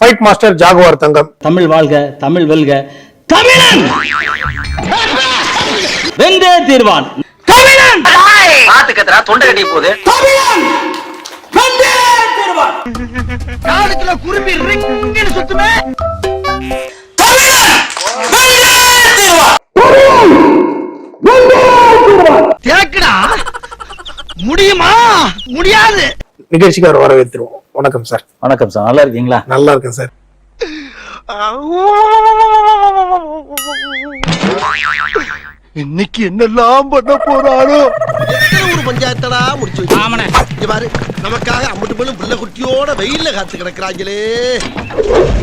Fight master Jaguar Thangam. Tamil வாழ்க தமிழ் வெல்க. தமிழன்! வெந்தே தீர்வான். தமிழன்! பாத்துக்கத்தரா தொண்டை கட்டி போகுது தமிழன்! வெந்தே தீர்வான். காதுக்குள்ள குரும்பி ரிங்குன்னு சுத்துமே. தமிழன் வெந்தே தீர்வான் தேக்குடா முடியுமா? முடியாது. நிகழ்ச்சிக்கு அவர் வரவேற்றுருவோம் வணக்கம் சார். வணக்கம் சார். நல்லா இருக்கீங்களா? நல்லா இருக்கேன் சார். இன்னைக்கு என்னெல்லாம் பண்ண போறாரோ ஒரு பஞ்சாயத்தடா முடிச்சு வச்சு. இங்க பாரு நமக்காக அம்பட்டு பெண்ணும் பிள்ளை குட்டியோட வெயில்ல காத்து கிடக்குறாங்களே.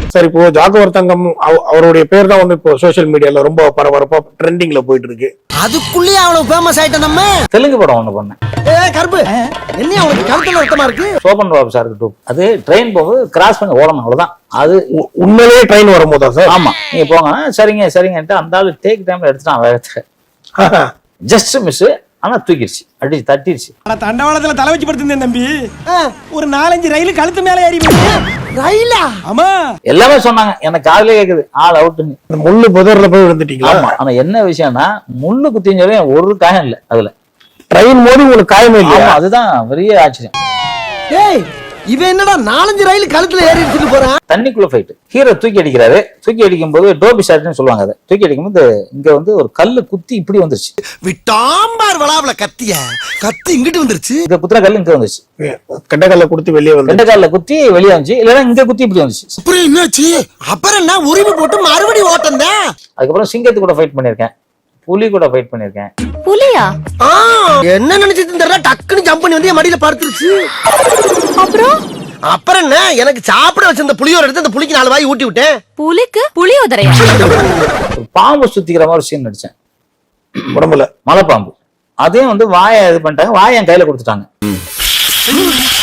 சார் இப்போ ஜாகுவார் தங்கம் அவ- அவருடைய பேர் தான் வந்து இப்போ சோஷியல் மீடியால ரொம்ப பரபரப்பா ட்ரெண்டிங்ல போயிட்டு இருக்கு அதுக்குள்ளேயே அவ்வளவு ஃபேமஸ் ஆயிட்ட நம்ம? தெலுங்கு படம் ஒண்ணு பண்ணேன். ஏ கருப்பு. என்ன அவனுக்கு கருத்துல ரத்தமா இருக்கு? சோபன் பாபு சாருக்கு டூ அது ட்ரெயின் போகும்போது கிராஸ் பண்ணி ஓடணும் அவ்வளவுதான். அது உ- உண்மையிலேயே ட்ரெயின் வரும்போதா சார் ஆமா. நீங்க போங்க. சரிங்க சரிங்கன்ட்டு அந்த ஆளு டேக் டைம்ல எடுத்துட்டான் வேகத்துல. ஜஸ்ட் மிஸ் ஆனா தூக்கிடுச்சு அடிச்சு தட்டிடுச்சு ஆனா தண்டவாளத்துல தலை வச்சு படுத்திருந்தேன் தம்பி. ஒரு நாலஞ்சு ரயில் கழுத்து மேல ஏறி. ரயிலா? ஆமா. எல்லாமே சொன்னாங்க எனக்கு காதுலயே கேக்குது ஆள் அவுட்டுன்னு. இந்த முள்ளு புதர்ல போய் விழுந்துட்டீங்களா? ஆமா ஆனா என்ன விஷயம்னா முள்ளு குத்தின்னு சொல்லி ஒரு காயம் இல்ல அதுல. ட்ரெயின் மோதி உங்களுக்கு காயமே ஆமா இல்லையா அதுதான் பெரிய ஆச்சரியம். ஏய் இவன் என்னடா நாலஞ்சு ரயில் கழுத்துல ஏறி எடுத்துட்டு போறான்? தண்ணிக்குள்ள ஃபைட் ஹீரோ தூக்கி அடிக்கிறாரு. தூக்கி அடிக்கும் போது டோபி ஷாட்னு சொல்லுவாங்க அதை. தூக்கி அடிக்கும்போது இங்க வந்து ஒரு கல்லு குத்தி இப்படி வந்துருச்சு. விட்டாம்பார் வளாவல கத்திய. கத்தி இங்கிட்டு வந்துருச்சு. இங்க குத்துற கல்லு இங்க வந்துருச்சு. கெண்டக்கல்ல கொடுத்து வெளியே வந்து. ரெண்டு கால்ல குத்தி வெளியே வந்துச்சு. இல்லைன்னா இங்க குத்தி இப்படி வந்துச்சு. அப்புறம் என்னாச்சு? அப்புறம் என்ன? உரிமை போட்டு மறுபடியும் ஓட்டம் தான் அதுக்கப்புறம் சிங்கத்து கூட ஃபைட் பண்ணியிருக்கேன். புலி கூட ஃபைட் பண்ணியிருக்கேன் புலியா? என்ன நினைச்சிட்டு தெரியல டக்குன்னு ஜம்ப் பண்ணி வந்து என் மடியில படுத்துருச்சு. அப்புறம்? அப்புறம் என்ன? எனக்கு சாப்பிட வச்சிருந்த புளியோர எடுத்து அந்த புளிக்கு நாலு வாய் ஊட்டி விட்டேன். புலிக்கு புளியோதரையா ஒரு பாம்பு சுத்திக்கிற மாதிரி சீன் நடிச்சேன். உடம்புல? மலைப்பாம்பு. அதையும் வந்து வாயை இது பண்ணிட்டாங்க. வாயை என் கையில கொடுத்துட்டாங்க.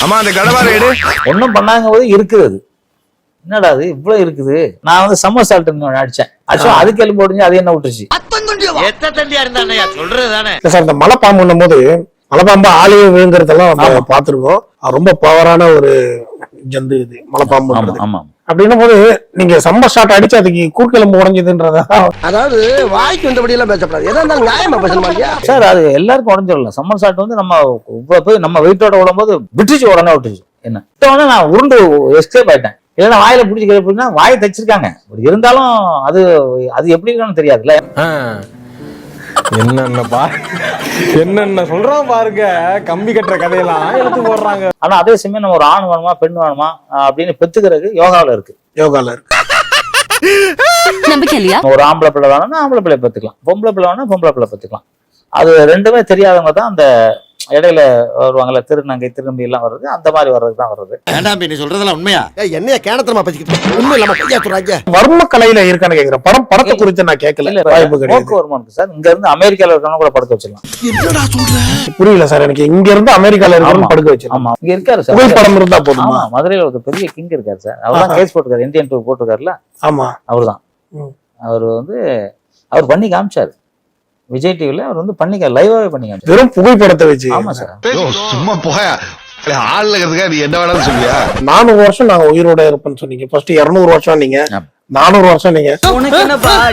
அம்மா அந்த கடவார எடு. ஒன்றும் பண்ணாங்க போது இருக்குது அது. என்னடா அது இவ்வளவு இருக்குது. நான் வந்து சம்மர் சால்ட் அடிச்சேன். ஆக்சுவலா அதுக்கு எலும்பு போடுஞ்சு அது என்ன விட்டுருச்சு? எத்த தண்டியா இருந்தானயா சொல்றது தானே. இல்ல சார் இந்த மலைப்பாம்புன்னும் போது மலைப்பாம்பு ஆலையை விழுங்குறதெல்லாம் நம்ம பார்த்திருக்கோம். அது ரொம்ப பவரான ஒரு ஜந்து இது ஆமா மலைப்பாம்புன்றது. ஆமா அப்படின்னும் போது நீங்க சம்ப ஷாட் அடிச்சு அதுக்கு கூர்க்கெலும்பு உடஞ்சதுன்றதா? அதாவது வாய்க்கு வந்தபடி எல்லாம் பேசப்படாது. எதா இருந்தாலும் நியாயமா பேசணுமா சார் அது எல்லாருக்கும் உடஞ்சிடல சம்மர் சால்ட் வந்து நம்ம போய் நம்ம வெயிட்டோட விடும்போது விட்டுச்சு உடனே விட்டுச்சு என்ன? விட்ட உடனே நான் உருண்டு எஸ்கேப் ஆயிட்டேன். இல்லைன்னா வாயில பிடிச்சி கேட்பா வாயை தச்சிருக்காங்க. பட் இருந்தாலும் அது அது எப்படி இருக்குன்னு தெரியாதுல்ல? என்னென்ன பா என்னென்ன சொல்றான் பாருங்க. கம்பி கட்டுற கதையெல்லாம் எடுத்து போடுறாங்க. ஆனா அதே சமயம் நம்ம ஒரு ஆண் வேணுமா பெண் வேணுமா அப்படின்னு பெத்துக்கிறது யோகாவில் இருக்கு. யோகால இருக்கு. ஒரு ஆம்பளை பிள்ளை வேணும்னா ஆம்பளை பிள்ளை பெத்துக்கலாம். பொம்பளை பிள்ளை வேணும்னா பொம்பளை பிள்ளை பெத்துக்கலாம். அது ரெண்டுமே தெரியாதவங்க தான் அந்த இடையில வருவாங்கல்ல திருநங்கை திருநம்பி எல்லாம் வர்றது அந்த மாதிரி வர்றது தான் வர்றது. வேண்டாம் நீ சொல்றதெல்லாம் உண்மையா? என்னைய கேனத்தனமா பேசிக்கிட்டு உண்மை இல்லாம பையா சொல்றாங்க வர்ம கலையில இருக்கான்னு கேக்குறேன். படம் படத்தை குறித்து நான் கேட்கல இல்ல வாய்ப்பு கிடையாது. வருமானம் சார். இங்க இருந்து அமெரிக்கால இருக்கவங்க கூட படுக்க வச்சிடலாம். என்னடா சொல்ற? புரியல சார் எனக்கு. இங்க இருந்து அமெரிக்கால. இருக்கணும் படுக்க வச்சிருக்கோம் ஆமா. இங்க இருக்காரு சார். புகைப்படம் இருந்தா போதுமா? மதுரையில ஒரு பெரிய கிங் இருக்காரு சார். அவர் தான். கேஸ் போட்டிருக்காரு. இந்தியன் டூ போட்டிருக்காருல்ல? ஆமா. அவர் தான் ம். அவர் வந்து அவர் பண்ணி காமிச்சாரு. விஜய் டிவில அவர் வந்து பண்ணி லைவாவே பண்ணி காமிச்சாரு வெறும் புகைப்படத்தை வச்சு. ஆமா சார். சும்மா போயா ஆள் நீ என்ன வேணாலும் சொல்லியா நானூறு வருஷம் நாங்க உயிரோட இருப்பேன்னு சொன்னீங்க. ஃபர்ஸ்ட் இருநூறு வருஷம் நீங்க. நானூறு வருஷம் நீங்க.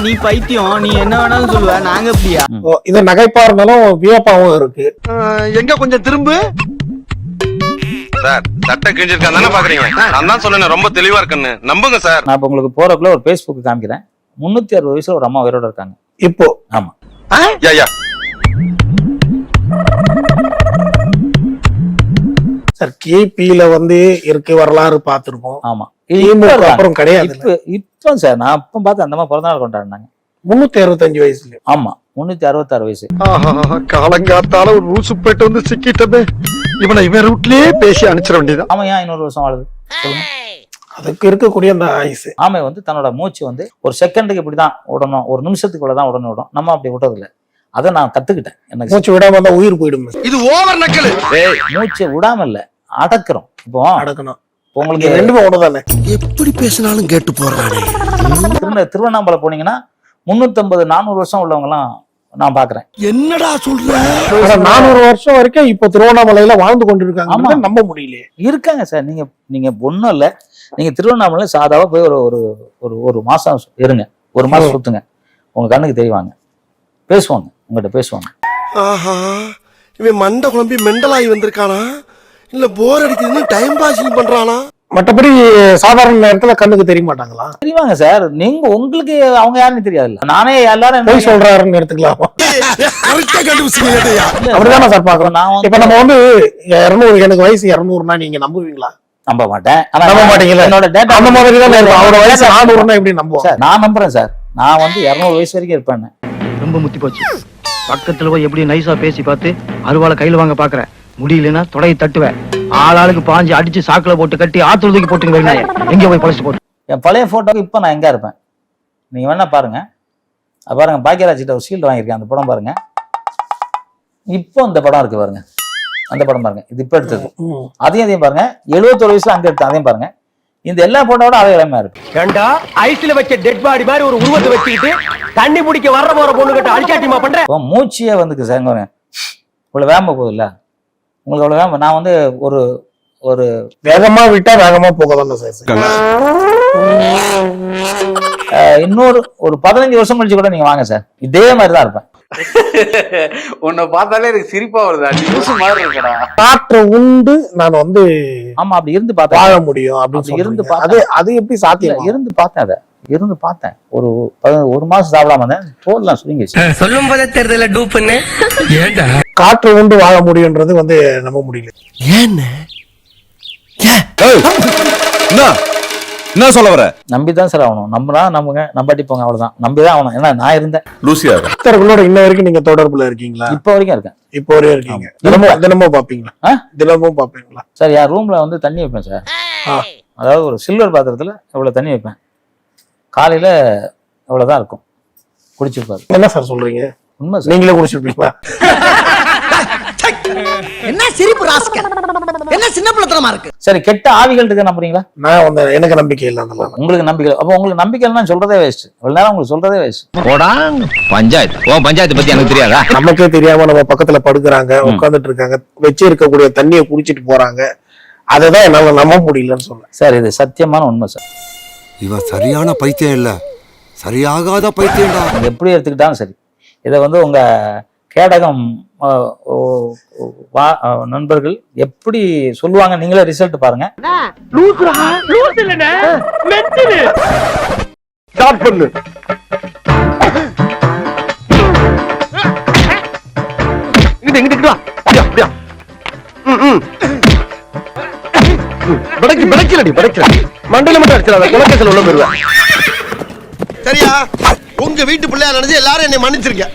நீ பைத்தியம். நீ என்ன வேணாலும் சொல்லுவ. நாங்க அப்படியா ஓ, இது நகைப்பா இருந்தாலும் வியப்பாவும் இருக்கு. எங்க கொஞ்சம் திரும்பு. சார் சட்டை கிழிஞ்சிருக்கான் தானே பாக்குறீங்க? நான் தான் சொன்னேன் ரொம்ப தெளிவா இருக்குன்னு. நம்புங்க சார். நான் இப்ப உங்களுக்கு போறதுக்குள்ள ஒரு ஃபேஸ்புக் காமிக்கிறேன். முன்னூத்தி அறுபது வயசுல ஒரு அம்மா உயிரோட இருக்காங்க. இப்போ ஆமா. யா யா. சார் கேபியில வந்து இருக்கு வரலாறு பார்த்திருக்கோம் ஆமா. அப்புறம் கிடையாது இப்ப சார் நான் அப்ப பார்த்து அந்த மாதிரி பிறந்த நாள் கொண்டாடினாங்க. முன்னூத்தி அறுபத்தஞ்சு வயசுல ஆமா முன்னூத்தி அறுபத்தாறு வயசு. காலங்காத்தால ஒரு ரூசு போயிட்டு வந்து சிக்கிட்டமே. இவனை இவன் ரூட்லயே பேசி அனுப்பிச்சிட வேண்டியதான் ஆமா ஏன் ஐநூறு வருஷம் வாழுது? சொல்லுங்க. அதுக்கு இருக்கக்கூடிய அந்த ஆயுசு ஆமை வந்து தன்னோட மூச்சு வந்து ஒரு செகண்டுக்கு இப்படிதான் விடணும் ஒரு நிமிஷத்துக்கு இவ்வளவுதான் உடனே விடும் நம்ம அப்படி விட்டதில்ல அதை நான் கத்துக்கிட்டேன். எனக்கு மூச்சு விடாம இருந்தா உயிர் போயிடும். இது ஓவர் நக்கலு மூச்சை விடாம இல்ல அடக்குறோம். இப்போ அடக்கணும். இப்போ உங்களுக்கு ரெண்டுமே ஒண்ணுதானே? எப்படி பேசினாலும் கேட்டு திருவண்ண திருவண்ணாமலை போனீங்கன்னா முன்னூத்தம்பது நானூறு வருஷம் உள்ளவங்க எல்லாம் நான் பாக்குறேன். என்னடா சொல்ற? நானூறு வருஷம் வரைக்கும் இப்போ திருவண்ணாமலையில வாழ்ந்து கொண்டிருக்காங்க. ஆமா. நம்ப முடியலையே. இருக்காங்க சார். நீங்க நீங்க ஒண்ணும் இல்ல. நீங்க திருவண்ணாமலை சாதாவா போய் ஒரு ஒரு ஒரு ஒரு மாசம் இருங்க. ஒரு மாசம் சுத்துங்க. உங்க கண்ணுக்கு தெரிவாங்க. பேசுவாங்க. உங்ககிட்ட பேசுவாங்க. ஆஹா. இவன் மண்டை குழம்பி மெண்டலாகி வந்திருக்கானா? இல்ல போர் அடிக்குதுன்னு டைம் பாசிங் பண்றானா? மற்றபடி சாதாரண நேரத்துல கண்ணுக்கு தெரிய மாட்டாங்களா? தெரிவாங்க சார். நீங்க உங்களுக்கு அவங்க யாருன்னு தெரியாதுல்ல. நானே எல்லாரும் பொய் சொல்றாருன்னு எடுத்துக்கலாமா? அப்படிதானே சார் பாக்குறோம் நான் வந்து இப்ப நம்ம வந்து இருநூறு எனக்கு வயசு இருநூறுனா நீங்க நம்புவீங்களா? நம்ப மாட்டேன். நம்ப மாட்டீங்களா? என்னோட டேட்டா அந்த மாதிரி தான் இருக்கும். அவரோட வயசு நானூறுனா எப்படி நம்புவோம்? சார் நான் நம்புறேன் சார். நான் வந்து இருநூறு வயசு வரைக்கும் இருப்பேன். ரொம்ப முத்தி போச்சு. பக்கத்துல போய் எப்படி நைஸா பேசி பார்த்து அருவாளை கையில வாங்க பாக்குறேன். முடியலன்னா தொடையை தட்டுவேன். ஆளாளுக்கு பாஞ்சு அடிச்சு சாக்குல போட்டு கட்டி ஆத்துல தூக்கி வெளிநாய எங்க போய் பழச்சு போட்டு. என் பழைய போட்டோக்கு இப்போ நான் எங்க இருப்பேன்? நீங்க வேணா பாருங்க. அது பாருங்க பாக்கியராஜ் கிட்ட ஒரு ஷீல்டு வாங்கியிருக்கேன். அந்த படம் பாருங்க. இப்போ இந்த படம் இருக்கு பாருங்க. அந்த படம் பாருங்க. இது இப்போ எடுத்தது. அதையும் அதையும் பாருங்க. எழுபத்தொரு வயசுல அங்க எடுத்தேன். அதையும் பாருங்க. இந்த எல்லா போட்டோட அதே இளமையா இருக்கு. ஏண்டா ஐஸ்ல வச்ச டெட் பாடி மாதிரி ஒரு உருவத்தை வச்சுக்கிட்டு தண்ணி பிடிக்க வர்ற போற பொண்ணு கிட்ட அழிச்சாட்டிமா பண்ற? இப்போ மூச்சியே வந்துக்கு சார் இவ்வளவு வேகமா போகுதுல்ல? உங்களுக்கு அவ்வளவு வேகமா நான் வந்து ஒரு ஒரு வேகமா விட்டா வேகமா போக தானே சார் இன்னொரு ஒரு பதினஞ்சு வருஷம் கழிச்சு கூட நீங்க வாங்க சார். இதே மாதிரி தான் இருப்பேன். உன்னை பார்த்தாலே எனக்கு சிரிப்பா வருதா நியூஸ் மாதிரி இருக்கடா. காற்று உண்டு நான் வந்து ஆமா அப்படி இருந்து பார்த்தேன். வாழ முடியும் அப்படின்னு அப்படி இருந்து அது அது எப்படி சாத்தியம்? இருந்து பார்த்தேன் அதை. இருந்து பார்த்தேன். ஒரு ஒரு மாசம் சாப்பிடாம இருந்தேன். தோல்லாம் சுருங்கிச்சு சொல்லும் போதே தெரியல டூப்புன்னு. காற்று உண்டு வாழ முடியுன்றது வந்து நம்ப முடியல. ஏன்னு? என்ன சொல்ல வர? நம்பி தான் சார் ஆகணும். நம்பினா நம்புங்க நம்பாட்டி போங்க அவ்வளவுதான். நம்பி தான் ஆகணும். ஏன்னா நான் இருந்தேன். லூசியா பக்தர்களோட இன்ன வரைக்கும் நீங்க தொடர்புல இருக்கீங்களா? இப்போ வரைக்கும் இருக்கேன். இப்போ வரையும் இருக்கீங்க. தினமும் தினமும் பாப்பீங்களா ஆ? தினமும் பாப்பீங்களா சார் என் ரூம்ல வந்து தண்ணி வைப்பேன் சார். ஆ. அதாவது ஒரு சில்வர் பாத்திரத்துல இவ்வளவு தண்ணி வைப்பேன். காலையில இவ்வளவுதான் இருக்கும். குடிச்சிருப்பாரு. என்ன சார் சொல்றீங்க? உண்மை சார். நீங்களே குடிச்சிருப்பீங்களா? என்ன சிரிப்பு ராஸ்கல்? என்ன சின்ன பிள்ளைத்தனமா இருக்கு? சரி கெட்ட ஆவிகள் இருக்க நம்புறீங்களா? நான் வந்து எனக்கு நம்பிக்கை இல்லை அதெல்லாம் உங்களுக்கு நம்பிக்கை அப்போ உங்களுக்கு நம்பிக்கை இல்லைன்னா சொல்றதே வேஸ்ட் இவ்வளவு நேரம் உங்களுக்கு சொல்றதே வேஸ்ட் போடா பஞ்சாயத்து. ஓ பஞ்சாயத்து பத்தி எனக்கு தெரியாதா? நமக்கே தெரியாம நம்ம பக்கத்துல படுக்குறாங்க உட்கார்ந்துட்டு இருக்காங்க வச்சு இருக்கக்கூடிய தண்ணியை குடிச்சிட்டு போறாங்க. அததான் என்னால நம்ப முடியலன்னு சொன்னேன். சார் இது சத்தியமான உண்மை சார். இவன் சரியான பைத்தியம் இல்ல. சரியாகாத பைத்தியம்டா. நீங்க எப்படி எடுத்துக்கிட்டாலும் சரி. இதை வந்து உங்க கேடகம் நண்பர்கள் எப்படி சொல்லுவாங்க? நீங்களே ரிசல்ட் பாருங்க. பிடைக்கு பிடைக்கலடி பிடைக்கல மண்டல மட்டும் அடிச்சிடாத. குலக்கேசல் உள்ள போயிருவேன். சரியா? உங்க வீட்டு பிள்ளையா நினைச்சு எல்லாரும் என்னை மன்னிச்சிருக்க